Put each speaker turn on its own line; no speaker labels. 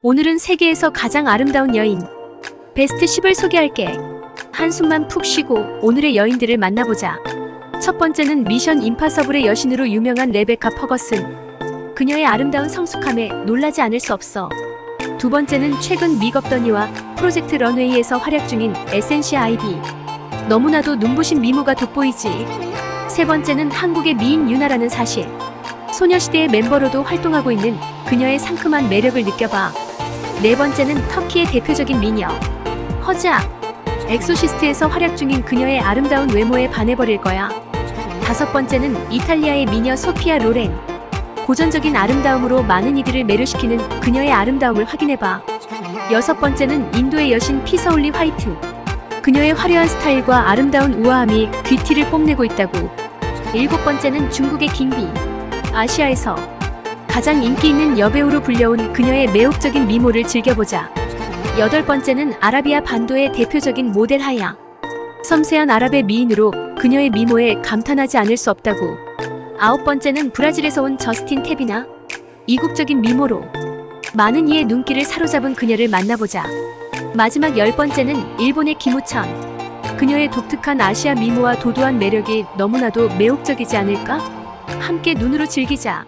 오늘은 세계에서 가장 아름다운 여인 베스트 10을 소개할게. 한숨만 푹 쉬고 오늘의 여인들을 만나보자. 첫 번째는 미션 임파서블의 여신으로 유명한 레베카 퍼거슨. 그녀의 아름다운 성숙함에 놀라지 않을 수 없어. 두 번째는 최근 미겁더니와 프로젝트 런웨이에서 활약 중인 에센시아 아이비. 너무나도 눈부신 미모가 돋보이지. 세 번째는 한국의 미인 유나라는 사실. 소녀시대의 멤버로도 활동하고 있는 그녀의 상큼한 매력을 느껴봐. 네 번째는 터키의 대표적인 미녀. 허자. 엑소시스트에서 활약 중인 그녀의 아름다운 외모에 반해버릴 거야. 다섯 번째는 이탈리아의 미녀 소피아 로렌. 고전적인 아름다움으로 많은 이들을 매료시키는 그녀의 아름다움을 확인해봐. 여섯 번째는 인도의 여신 피서울리 화이트. 그녀의 화려한 스타일과 아름다운 우아함이 귀티를 뽐내고 있다고. 일곱 번째는 중국의 김비. 아시아에서 가장 인기 있는 여배우로 불려온 그녀의 매혹적인 미모를 즐겨보자. 여덟 번째는 아라비아 반도의 대표적인 모델 하야. 섬세한 아랍의 미인으로 그녀의 미모에 감탄하지 않을 수 없다고. 아홉 번째는 브라질에서 온 저스틴 테비나. 이국적인 미모로 많은 이의 눈길을 사로잡은 그녀를 만나보자. 마지막 열 번째는 일본의 김우천. 그녀의 독특한 아시아 미모와 도도한 매력이 너무나도 매혹적이지 않을까? 함께 눈으로 즐기자.